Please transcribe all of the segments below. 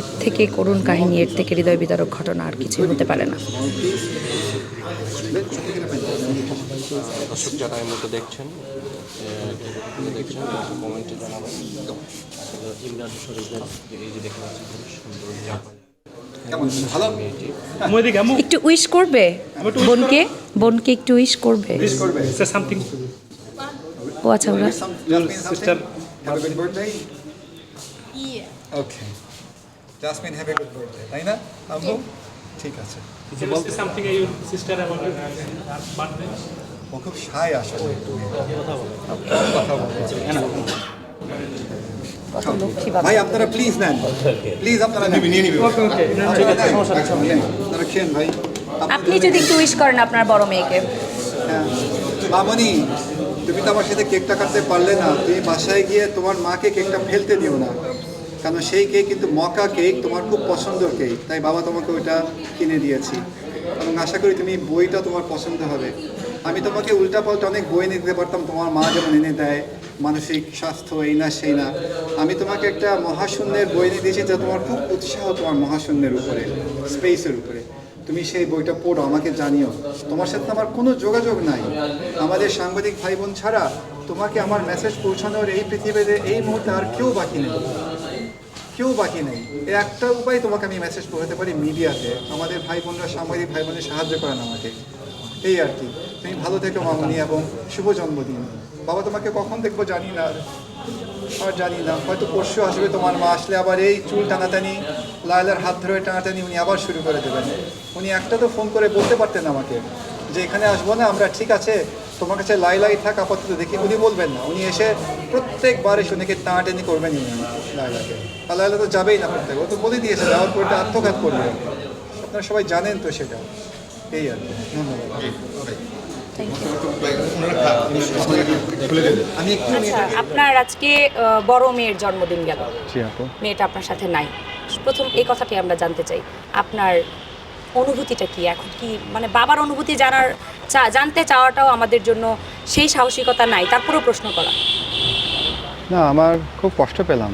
এর থেকে করুণ কাহিনী এর থেকে হৃদয় বিদারক ঘটনা আর কিছু হতে পারে না। দর্শক যারা এই মুহূর্তে দেখছেন দেখছেন কমেন্টে জানাবেন। ইমরান শরীফের এই যে দেখতে পাচ্ছেন সুন্দর জাপান মেয়েটি। Muedi kamu একটু উইশ করবে? বোনকে? বোনকে একটু উইশ করবে? ও আচ্ছা ওরা. Jasmine, have a good birthday. তাই না আম্মু? ঠিক আছে। To your sister about your birthday. ও খুব সাই আসলে। কথা বলতে ভাই আপনারা প্লিজ নেন। প্লিজ আপনারা নেবেন নিয়ে নিবেন আপনারা খেন ভাই। আপনি যদি একটু উইশ করেন আপনার বড় মেয়েকে। হ্যাঁ। মামনি তুমি তো আমার সাথে কেকটা কাটতে পারলে না। তুমি বাসায় গিয়ে তোমার মাকে কেকটা ফেলতে দিও না। কারণ সেই কেক কিন্তু মকা কেক তোমার খুব পছন্দের কেক তাই বাবা তোমাকে ওইটা কিনে দিয়েছি। এবং আশা করি তুমি বইটা তোমার পছন্দ হবে। আমি তোমাকে উল্টাপাল্টা অনেক বই এনে দিতে পারতাম, তোমার মা যেমন এনে দেয়, মানসিক স্বাস্থ্য এই না সেই না। আমি তোমাকে একটা মহাশূন্যের বই এনে দিয়েছি, যা তোমার খুব উৎসাহ তোমার মহাশূন্যের উপরে স্পেসের উপরে। তুমি সেই বইটা পড়ো, আমাকে জানিও। তোমার সাথে আমার কোনো যোগাযোগ নাই। আমাদের সাংবাদিক ভাই বোন ছাড়া তোমাকে আমার মেসেজ পৌঁছানোর এই পৃথিবীতে এই মুহূর্তে আর কেউ বাকি নেই। কেউ বাকি নেই। একটা উপায় তোমাকে আমি মেসেজ পৌঁছাতে পারি মিডিয়াতে। আমাদের ভাই বোনরা সাংবাদিক ভাই বোনের সাহায্য করেন আমাকে। এই আর কি। তুমি ভালো থেকো, মামনি, এবং শুভ জন্মদিন। বাবা তোমাকে কখন দেখব জানি না। আর জানি না। হয়তো পরশু আসবে তোমার মা। আসলে আবার এই চুল টানাটানি লায়লার হাত ধরে টানাটানি উনি আবার শুরু করে দেবেন। উনি একটা তো ফোন করে বলতে পারতেন আমাকে যে এখানে আসব না, আমরা ঠিক আছে। তোমার কাছে লাই লাই থাক আপাতত দেখি। উনি বলবেন না। উনি এসে প্রত্যেকবার এসে উনিকে টানাটানি করবেন উনি লায়লাকে আর লায়লা তো যাবেই না প্রত্যেক ও তো বলে দিয়েছে যাওয়ার পর আত্মঘাত করবে আপনারা সবাই জানেন তো সেটা। এই আর কি। ধন্যবাদ। আমি একটু আচ্ছা আপনার আজকে বড় মেয়ের জন্মদিন গেল। জি মেয়েটা আপনার সাথে নাই। প্রথম এই কথাটি আমরা জানতে চাই। আপনার অনুভূতিটা কি? এখন কি মানে বাবার অনুভূতি জানার জানতে চাওয়াটাও আমাদের জন্য সেই সাহসিকতা নাই, তারপরেও প্রশ্ন করা। না, আমার খুব কষ্ট পেলাম।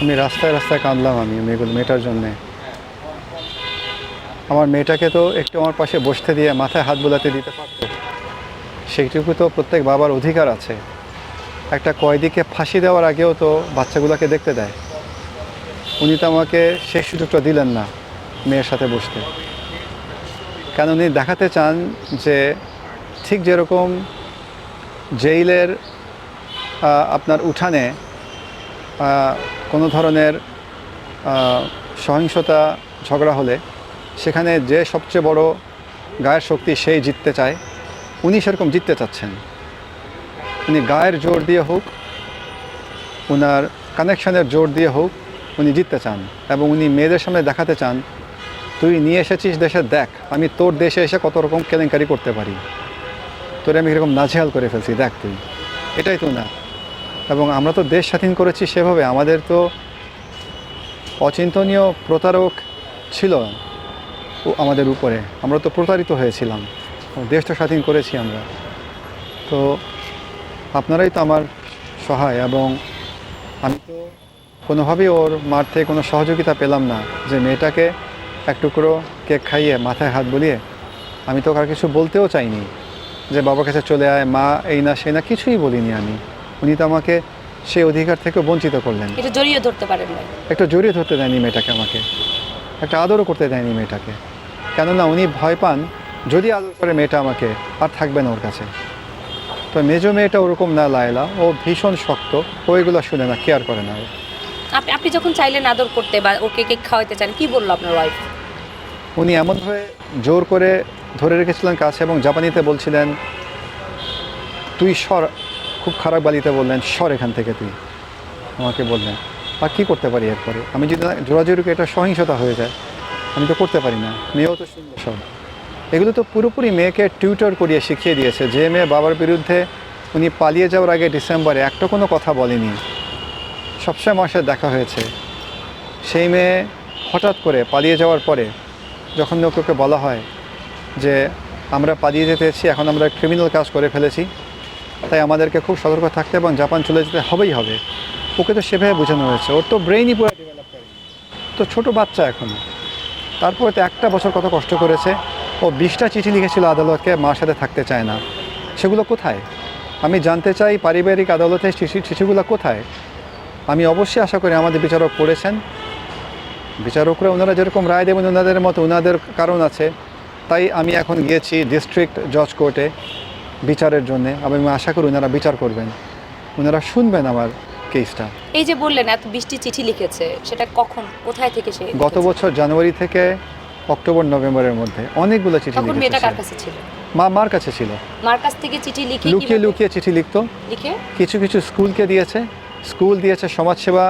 আমি রাস্তায় রাস্তায় কাঁদলাম আমি মেয়েগুলো, মেয়েটার জন্যে। আমার মেয়েটাকে তো একটু আমার পাশে বসতে দিয়ে মাথায় হাত বোলাতে দিতে পারতো। সেইটুকু তো প্রত্যেক বাবার অধিকার আছে। একটা কয়েদিকে ফাঁসি দেওয়ার আগেও তো বাচ্চাগুলোকে দেখতে দেয়। উনি তো আমাকে সেই সুযোগটা দিলেন না। মেয়ের সাথে বসতে। কেন উনি দেখাতে চান যে ঠিক যেরকম জেইলের আপনার উঠানে কোনো ধরনের সহিংসতা, ঝগড়া হলে সেখানে যে সবচেয়ে বড় গায়ের শক্তি সেই জিততে চায়, উনি সেরকম জিততে চাচ্ছেন। উনি গায়ের জোর দিয়ে হোক ওনার কানেকশানের জোর দিয়ে হোক, উনি জিততে চান এবং উনি মেয়েদের সামনে দেখাতে চান তুই নিয়ে এসেছিস দেশে দেখ, আমি তোর দেশে এসে কত রকম কেলেঙ্কারি করতে পারি। তোরে আমি এরকম নাজেহাল করে ফেলছি, দেখ তুই। এটাই তো না। এবং আমরা তো দেশ স্বাধীন করেছি সেভাবে, আমাদের তো অচিন্তনীয় প্রতারক ছিল আমাদের উপরে। আমরা তো প্রতারিত হয়েছিলাম। দেশ তো স্বাধীন করেছি আমরা। তো আপনারাই তো আমার সহায় এবং আমি তো কোনোভাবেই ওর মার থেকে কোনো সহযোগিতা পেলাম না যে মেয়েটাকে এক টুকরো কেক খাইয়ে মাথায় হাত বুলিয়ে আমি তো কার কিছু বলতেও চাইনি যে বাবার কাছে চলে আয় মা এই না সেই না কিছুই বলিনি আমি। উনি তো আমাকে সেই অধিকার থেকে বঞ্চিত করলেন। এটা জড়িয়ে ধরতে পারেন একটু জড়িয়ে ধরতে দেয়নি মেয়েটাকে আমাকে। একটা আদরও করতে দেয়নি মেয়েটাকে। কেননা উনি ভয় পান যদি আদর করে মেয়েটা আমাকে আর থাকবে না ওর কাছে। তো মেজো মেয়েটা ওরকম না লায়লা। ও ভীষণ শক্ত। ও এগুলো শুনে না কেয়ার করে না ও। আপনি আপনি যখন চাইলেন আদর করতে বা ওকে কেক খাওয়াইতে চান কি বলল আপনার ওয়াইফ উনি এমনভাবে জোর করে ধরে রেখেছিলেন কাছে এবং জাপানিতে বলছিলেন, তুই সর। খুব খারাপ বালিতে বললেন, সর এখান থেকে তুই। আমাকে বললেন, আর কী করতে পারি এরপরে? আমি যদি জোরাজোরিকে এটা সহিংসতা হয়ে যায়, আমি তো করতে পারি না। মেয়েও তো সব। এগুলো তো পুরোপুরি মেয়েকে টিউটর করিয়ে শিখিয়ে দিয়েছে। যে মেয়ে বাবার বিরুদ্ধে উনি পালিয়ে যাওয়ার আগে ডিসেম্বরে একটা কোনো কথা বলেনি। সবসময় সাথে দেখা হয়েছে। সেই মেয়ে হঠাৎ করে পালিয়ে যাওয়ার পরে যখন ওকে বলা হয় যে আমরা পালিয়ে যেতে এসেছি, এখন আমরা ক্রিমিনাল কাজ করে ফেলেছি। তাই আমাদেরকে খুব সতর্ক থাকতে এবং জাপান চলে যেতে হবেই হবে। ওকে তো সেভাবে বোঝানো হয়েছে। ওর তো ব্রেইনই পুরো ডেভেলপ করেনি তো ছোট বাচ্চা এখন। তারপরে তো একটা বছর কত কষ্ট করেছে। ও বিশটা চিঠি লিখেছিল আদালতকে, মার সাথে থাকতে চায় না। সেগুলো কোথায়? আমি জানতে চাই পারিবারিক আদালতের চিঠি চিঠিগুলো কোথায়? আমি অবশ্যই আশা করি আমাদের বিচারক পড়েছেন। বিচারকরা ওনারা যেরকম রায় দেবেন ওনাদের মতো ওনাদের কারণ আছে। তাই আমি এখন গিয়েছি ডিস্ট্রিক্ট জজ কোর্টে বিচারের জন্যে। আমি আশা করি ওনারা বিচার করবেন। ওনারা শুনবেন আমার কেসটা এই যে বললেন এত বৃষ্টি চিঠি লিখেছে সেটা কখন কোথায় থেকে সে গত বছর জানুয়ারি থেকে অক্টোবর নভেম্বরের মধ্যে অনেকগুলো চিঠি তখন মেয়েটা কার কাছে ছিল? মা মার কাছে ছিল। মার কাছ থেকে চিঠি লিখে লুকিয়ে লুকিয়ে চিঠি লিখতো। লিখে? কিছু কিছু স্কুলকে দিয়েছে। স্কুল দিয়েছে সমাজসেবা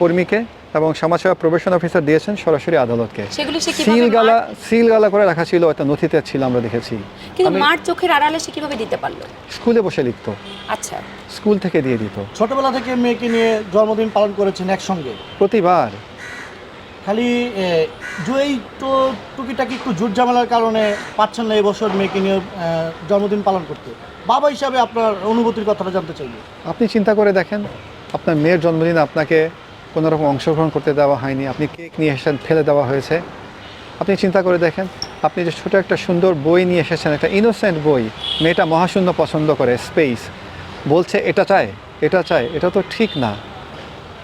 কর্মীকে। এবং সমাজসেবা প্রবেশন অফিসার দিয়েছেন সরাসরি আদালতকে। সেগুলো সে সিল কীভাবে গালা মার- সিল গালা করে রাখা ছিল একটা নথিতে ছিল আমরা দেখেছি। কিন্তু মার চোখের আড়ালে সে কীভাবে দিতে পারল? স্কুলে বসে লিখতো। আচ্ছা। স্কুল থেকে দিয়ে দিত। ছোটবেলা থেকে মেয়েকে নিয়ে জন্মদিন পালন করেছেন একসঙ্গে? প্রতিবার। খালি এ, জুয়েই তো টুকিটাকি একটু জুট ঝামেলার কারণে পাচ্ছেন না এবছর মেয়েকে নিয়ে জন্মদিন পালন করতে। বাবা হিসাবে আপনার অনুভূতির কথাটা জানতে চাইব। আপনি চিন্তা করে দেখেন আপনার মেয়ের জন্মদিন আপনাকে কোনো রকম অংশগ্রহণ করতে দেওয়া হয়নি। আপনি কেক নিয়ে এসেছেন, ফেলে দেওয়া হয়েছে। আপনি চিন্তা করে দেখেন, আপনি যে ছোটো একটা সুন্দর বই নিয়ে এসেছেন, একটা ইনোসেন্ট বই, মেয়েটা মহাশূন্য পছন্দ করে স্পেস বলছে, এটা চায় এটা চায় এটা তো ঠিক না।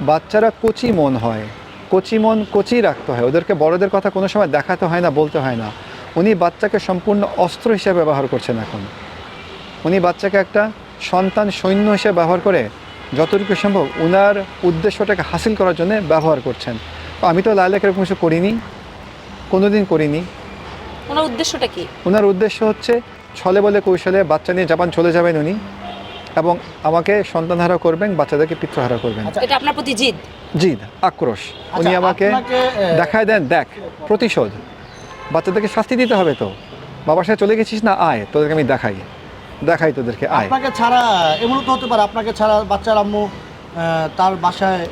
বাচ্চারা কচি মন হয়, কচি মন কচি রাখতে হয়। ওদেরকে বড়দের কথা কোনো সময় দেখাতে হয় না, বলতে হয় না। উনি বাচ্চাকে সম্পূর্ণ অস্ত্র হিসেবে ব্যবহার করছেন এখন। উনি বাচ্চাকে একটা সন্তান সৈন্য হিসেবে ব্যবহার করে যতটুকু সম্ভব ওনার উদ্দেশ্যটাকে হাসিল করার জন্য ব্যবহার করছেন। আমি তো লাইলাকে এরকম কিছু করিনি কোনোদিন করিনি। ওনার উদ্দেশ্যটা কি? ওনার উদ্দেশ্য হচ্ছে ছলে বলে কৌশলে বাচ্চা নিয়ে জাপান চলে যাবেন উনি এবং আমাকে সন্তানহারা করবেন বাচ্চাদেরকে পিতৃহারা করবেন। এটা আপনার প্রতি জিদ? জিদ আক্রোশ। উনি আচ্ছা, আমাকে দেখায় দেন দেখ প্রতিশোধ। বাচ্চাদেরকে শাস্তি দিতে হবে তো। বাবার সাথে চলে গেছিস না আয় তোদেরকে আমি দেখাই। দেখাই তোদেরকে আয়। আপনাকে ছাড়া এমনও তো হতে পারে আপনাকে ছাড়া বাচ্চার আম্মু তার বাসায়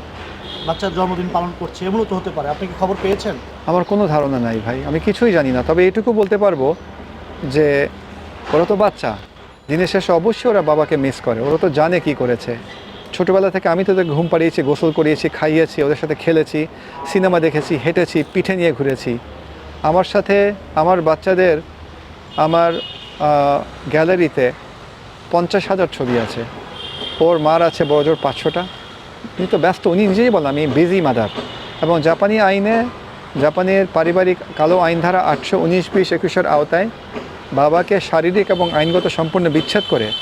বাচ্চার জন্মদিন পালন করছে এমনও তো হতে পারে। আপনি কি খবর পেয়েছেন? আমার কোনো ধারণা নাই ভাই আমি কিছুই জানি না। তবে এটুকু বলতে পারব যে ওরা তো বাচ্চা। দিনের শেষে অবশ্যই ওরা বাবাকে মিস করে। ওরা তো জানে কি করেছে। ছোটোবেলা থেকে আমি তো ওদের ঘুম পাড়িয়েছি গোসল করিয়েছি খাইয়েছি ওদের সাথে খেলেছি সিনেমা দেখেছি হেঁটেছি পিঠে নিয়ে ঘুরেছি। আমার সাথে আমার বাচ্চাদের আমার গ্যালারিতে পঞ্চাশ হাজার ছবি আছে। ওর মার আছে বড়জোর পাঁচশোটা। উনি তো ব্যস্ত, উনি নিজেই বলেন আমি বিজি মাদার এবং জাপানি আইনে, জাপানের পারিবারিক কালো আইন ধারা আটশো উনিশ, বিশ, একুশের আওতায় বাবাকে শারীরিক এবং আইনগত সম্পূর্ণ বিচ্ছেদ করে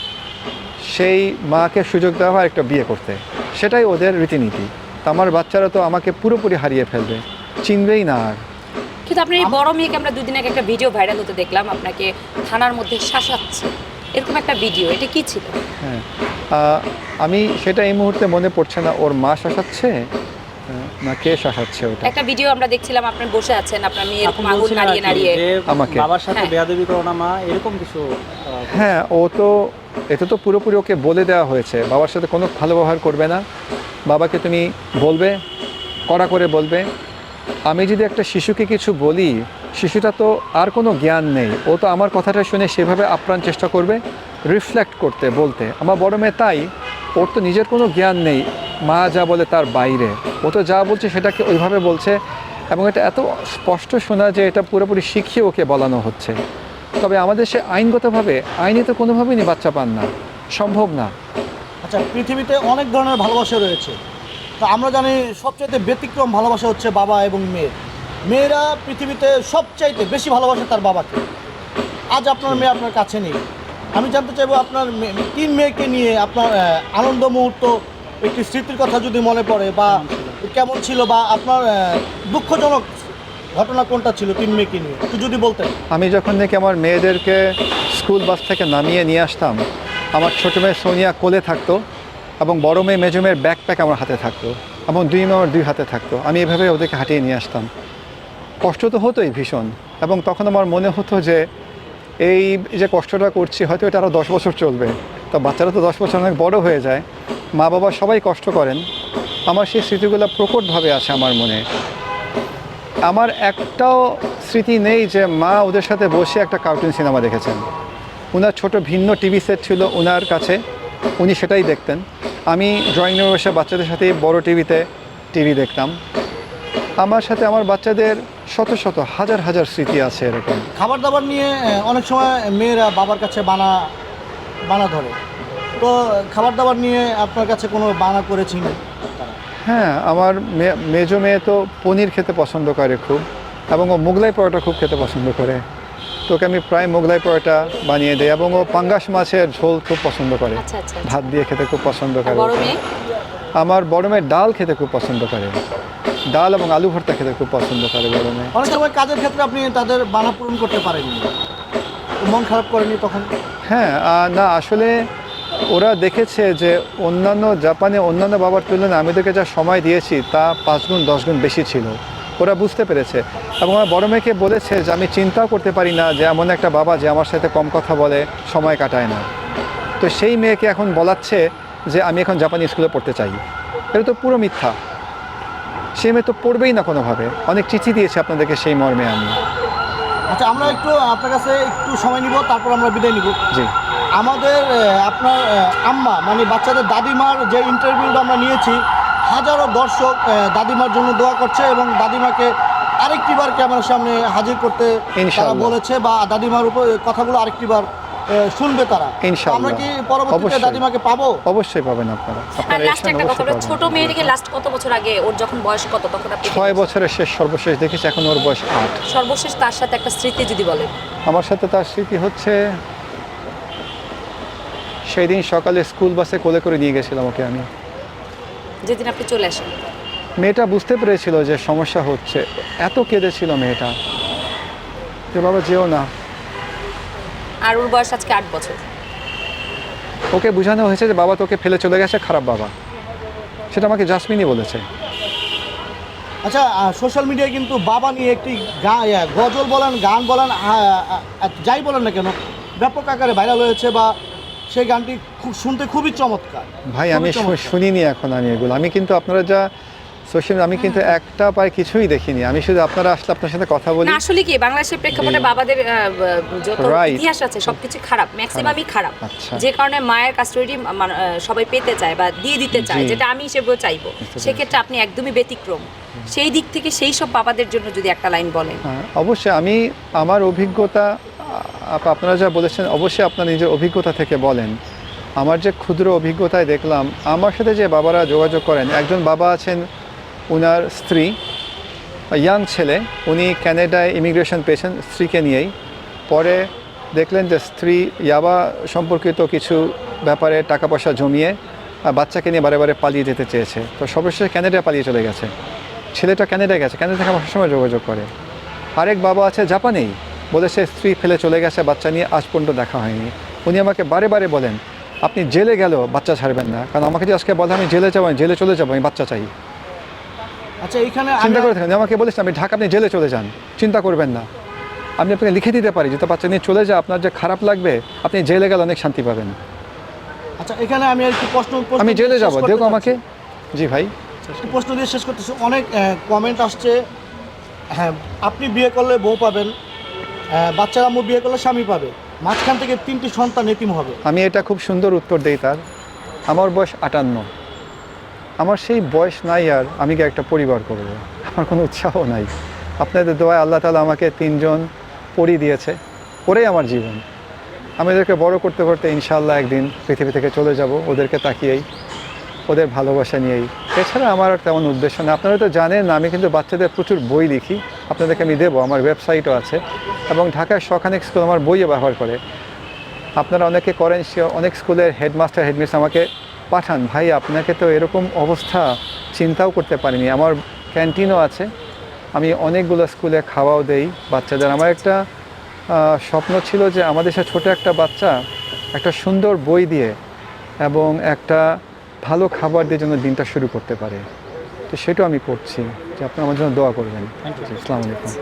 সেই মাকে সুযোগ দেওয়া হয় একটা বিয়ে করতে। সেটাই ওদের রীতিনীতি। তা আমার বাচ্চারা তো আমাকে পুরোপুরি হারিয়ে ফেলবে। চিনবেই না আর। কিন্তু আপনার এই বড় মেয়েকে আমরা দুদিন আগে একটা ভিডিও ভাইরাল হতে দেখলাম আপনাকে থানার মধ্যে শাসাচ্ছে। এরকম একটা ভিডিও এটা কি ছিল? হ্যাঁ আমি সেটা এই মুহূর্তে মনে পড়ছে না ওর মা শাসাচ্ছে না কে শাসাচ্ছে ওটা? একটা ভিডিও আমরা দেখছিলাম আপনি বসে আছেন আপনার মেয়ে এরকম নাড়িয়ে নাড়িয়ে। আমাকে। বাবার সাথে হ্যাঁ। বেয়াদবি করো না মা এরকম কিছু হ্যাঁ ও তো এতে তো পুরোপুরি ওকে বলে দেওয়া হয়েছে বাবার সাথে কোনো ভালো ব্যবহার করবে না। বাবাকে তুমি বলবে কড়া করে বলবে আমি যদি একটা শিশুকে কিছু বলি, শিশুটা তো আর কোনো জ্ঞান নেই। ও তো আমার কথাটা শুনে সেভাবে আপ্রাণ চেষ্টা করবে রিফ্লেক্ট করতে, বলতে। আমার বড় মেয়ে তাই, ওর তো নিজের কোনো জ্ঞান নেই, মা যা বলে তার বাইরে। ও তো যা বলছে সেটাকে ওইভাবে বলছে, এবং এটা এত স্পষ্ট শোনা যে এটা পুরোপুরি শিখিয়ে ওকে বলানো হচ্ছে। তবে আমাদের সে আইনগতভাবে, আইনে তো কোনোভাবেই বাচ্চা পান না। সম্ভব না। আচ্ছা পৃথিবীতে অনেক ধরনের ভালোবাসা রয়েছে। তো আমরা জানি সবচাইতে ব্যতিক্রম ভালোবাসা হচ্ছে বাবা এবং মেয়ের মেয়েরা পৃথিবীতে সবচাইতে বেশি ভালোবাসে তার বাবাকে। আজ আপনার মেয়ে আপনার কাছে নেই। আমি জানতে চাইব আপনার তিন মেয়েকে নিয়ে আপনার আনন্দ মুহূর্ত, একটি স্মৃতির কথা যদি মনে পড়ে বা কেমন ছিল বা আপনার দুঃখজনক ঘটনা কোনটা ছিল তিন মেয়েকে নিয়ে? একটু যদি বলতেন। আমি যখন নাকি আমার মেয়েদেরকে স্কুল বাস থেকে নামিয়ে নিয়ে আসতাম, আমার ছোটো মেয়ে সোনিয়া কোলে থাকতো। এবং বড় মেয়ে মেজো মেয়ের ব্যাকপ্যাক আমার হাতে থাকতো, এবং দুই মেয়ে দুই হাতে থাকতো। আমি এভাবে ওদেরকে হাঁটিয়ে নিয়ে আসতাম। কষ্ট তো হতোই ভীষণ, এবং তখন আমার মনে হতো যে, এই যে কষ্টটা করছি, হয়তো এটা আরও দশ বছর চলবে। তো বাচ্চারা তো দশ বছর অনেক বড় হয়ে যায়। মা বাবা সবাই কষ্ট করেন। আমার সেই স্মৃতিগুলো প্রকটভাবে আছে আমার মনে। আমার একটাও স্মৃতি নেই যে, মা ওদের সাথে বসে একটা কার্টুন সিনেমা দেখেছেন। ওনার ছোট ভিন্ন টিভি সেট ছিল ওনার কাছে। উনি সেটাই দেখতেন। আমি ড্রয়িং রুমে বসে বাচ্চাদের সাথে বড় টিভিতে টিভি দেখতাম। আমার সাথে আমার বাচ্চাদের শত শত হাজার হাজার স্মৃতি আছে এরকম। খাবার দাবার নিয়ে অনেক সময় মেয়েরা বাবার কাছে বানা বানা ধরে। তো খাবার দাবার নিয়ে আপনার কাছে কোনো বানা করেছেন তারা হ্যাঁ আমার মেজো মেয়ে তো পনির খেতে পছন্দ করে খুব এবং ও মোগলাই পরোটা খুব খেতে পছন্দ করে। তোকে আমি প্রায় মোগলাই পরোটা বানিয়ে দিই এবং ও পাঙ্গাস মাছের ঝোল খুব পছন্দ করে। আচ্ছা আচ্ছা ভাত দিয়ে খেতে খুব পছন্দ করে। আমার বড় মেয়ে ডাল খেতে খুব পছন্দ করে। ডাল এবং আলু ভর্তা খেতে খুব পছন্দ করে বড় মেয়ে। অনেক সময় কাজের ক্ষেত্রে আপনি তাদের বানা পূরণ করতে পারেননি। মন খারাপ করেনি তখন? হ্যাঁ না আসলে ওরা দেখেছে যে অন্যান্য জাপানে অন্যান্য বাবার তুলনায় আমি ওদেরকে যা সময় দিয়েছি তা পাঁচ গুণ দশ গুণ বেশি ছিল। ওরা বুঝতে পেরেছে। এবং আমার বড় মেয়েকে বলেছে যে আমি চিন্তাও করতে পারি না যে এমন একটা বাবা যে আমার সাথে কম কথা বলে সময় কাটায় না। তো সেই মেয়েকে এখন বলাচ্ছে যে আমি এখন জাপানি স্কুলে পড়তে চাই। এটা তো পুরো মিথ্যা। সে মেয়ে তো পড়বেই না কোনোভাবে। অনেক চিঠি দিয়েছে আপনাদেরকে সেই মর্মে আমি। আচ্ছা আমরা একটু আপনার কাছে একটু সময় নিব তারপর আমরা বিদায় নিব। জি। আমাদের আপনার আম্মা মানে বাচ্চাদের দাদিমার যে ইন্টারভিউটা আমরা নিয়েছি হাজারো দর্শক দাদিমার জন্য দোয়া করছে এবং দাদিমাকে আরেকটিবার ক্যামেরার সামনে হাজির করতে তারা বলেছে বা দাদিমার উপর কথাগুলো আরেকটিবার শুনবে তারা। আমরা কি পরবর্তীতে দাদিমাকে পাবো? অবশ্যই পাবেন আপনারা। আর আপনারা লাস্ট একটা কথা অবশ্যই ছোট মেয়েটিকে লাস্ট কত বছর আগে ওর যখন বয়স কত তখন আপনি ছয় বছরের শেষ সর্বশেষ দেখেছি এখন ওর বয়স আট। সর্বশেষ তার সাথে একটা স্মৃতি যদি বলেন। আমার সাথে তার স্মৃতি হচ্ছে সেই দিন সকালে স্কুল বাসে কোলে করে নিয়ে গেছিলাম ওকে আমি। যেদিন আপনি চলে আসেন। মেয়েটা বুঝতে পেরেছিল যে সমস্যা হচ্ছে। এত কেঁদেছিল মেয়েটা। যে বাবা যেও না। আর ওর বয়স আজকে আট বছর। ওকে বোঝানো হয়েছে যে বাবা তোকে ফেলে চলে গেছে খারাপ বাবা। সেটা আমাকে জাসমিনই বলেছে। আচ্ছা সোশ্যাল মিডিয়ায় কিন্তু বাবা নিয়ে একটি গা- গজল বলেন গান বলেন যাই বলেন না কেন ব্যাপক আকারে ভাইরাল হয়েছে বা সেই গানটি খুব শুনতে খুবই চমৎকার। ভাই আমি। শুনিনি এখন আমি এগুলো। আমি কিন্তু আপনারা যা সোশ্যাল আমি কিন্তু একটা পায় কিছুই দেখিনি। আমি শুধু আপনারা আসলে আপনার সাথে কথা বলি। আসলে কি বাংলাদেশের প্রেক্ষাপটে বাবাদের যত ইতিহাস আছে সবকিছু খারাপ ম্যাক্সিমামই খারাপ। আচ্ছা। যে কারণে মায়ের কাস্টডি সবাই পেতে চায় বা দিয়ে দিতে চায় যেটা আমি হিসেবেও চাইব। সেক্ষেত্রে আপনি একদমই ব্যতিক্রম। সেই দিক থেকে সেই সব বাবাদের জন্য যদি একটা লাইন বলেন। হ্যাঁ, অবশ্যই। আমি আমার অভিজ্ঞতা আপনারা যা বলেছেন, অবশ্যই আপনার নিজের অভিজ্ঞতা থেকে বলেন। আমার যে ক্ষুদ্র অভিজ্ঞতায় দেখলাম, আমার সাথে যে বাবারা যোগাযোগ করেন, একজন বাবা আছেন, উনার স্ত্রী, ইয়াং ছেলে, উনি ক্যানাডায় ইমিগ্রেশন পেয়েছেন স্ত্রীকে নিয়েই। পরে দেখলেন যে স্ত্রী ইয়াবা সম্পর্কিত কিছু ব্যাপারে টাকা পয়সা জমিয়ে বাচ্চাকে নিয়ে বারে বারে পালিয়ে যেতে চেয়েছে। তো সর্বশেষে ক্যানাডায় পালিয়ে চলে গেছে। ছেলেটা ক্যানাডায় গেছে, ক্যানাডা থেকে আমার সময় যোগাযোগ করে। আরেক বাবা আছে জাপানেই। বলেছে স্ত্রী ফেলে চলে গেছে বাচ্চা নিয়ে আজ পর্যন্ত দেখা হয়নি। উনি আমাকে বারে বারে বলেন আপনি জেলে গেল বাচ্চা ছাড়বেন না। কারণ আমাকে যে আজকে বলে আমি জেলে যাব আমি জেলে চলে যাব আমি বাচ্চা চাই। আচ্ছা এইখানে চিন্তা করে থাকেন আমাকে বলেছেন আমি ঢাকা আপনি জেলে চলে যান। চিন্তা করবেন না। আমি আপনাকে লিখে দিতে পারি যদি বাচ্চা নিয়ে চলে যা আপনার যে খারাপ লাগবে আপনি জেলে গেলে অনেক শান্তি পাবেন। আচ্ছা এখানে আমি একটু প্রশ্ন আমি জেলে যাব দেখো আমাকে। জি ভাই। প্রশ্ন দিয়ে শেষ করতেছি। অনেক কমেন্ট আসছে। হ্যাঁ আপনি বিয়ে করলে বউ পাবেন। বাচ্চার আম্মু বিয়ে করলে স্বামী পাবে। মাঝখান থেকে তিনটি সন্তান এতিম হবে। আমি এটা খুব সুন্দর উত্তর দিই তার। আমার বয়স আটান্ন। আমার সেই বয়স নাই আর আমি কি একটা পরিবার করব। আমার কোনো উৎসাহ নাই। আপনাদের দোয়ায় আল্লাহ তালা আমাকে তিনজন পরি দিয়েছে। ওরাই আমার জীবন। আমি ওদেরকে বড় করতে করতে ইনশাল্লাহ একদিন পৃথিবী থেকে চলে যাব। ওদেরকে তাকিয়েই ওদের ভালোবাসা নিয়েই। এছাড়া আমার আর তেমন উদ্দেশ্য না। আপনারা তো জানেন, আমি কিন্তু বাচ্চাদের প্রচুর বই লিখি। আপনাদেরকে আমি দেবো, আমার ওয়েবসাইটও আছে। এবং ঢাকায় শখানেক স্কুল আমার বইও ব্যবহার করে। আপনারা অনেকে করেন, সে অনেক স্কুলের হেডমাস্টার হেডমিস আমাকে পাঠান, ভাই, আপনাকে তো এরকম অবস্থা, চিন্তাও করতে পারিনি। আমার ক্যান্টিনও আছে। আমি অনেকগুলো স্কুলে খাওয়াও দেই বাচ্চাদের। আমার একটা স্বপ্ন ছিল যে আমাদের সে ছোটো একটা বাচ্চা একটা সুন্দর বই দিয়ে এবং একটা ভালো খাবার দিয়ে যেন দিনটা শুরু করতে পারে। তো সেটাও আমি করছি। যে আপনি আমার জন্য দোয়া করবেন। আসসালামু আলাইকুম।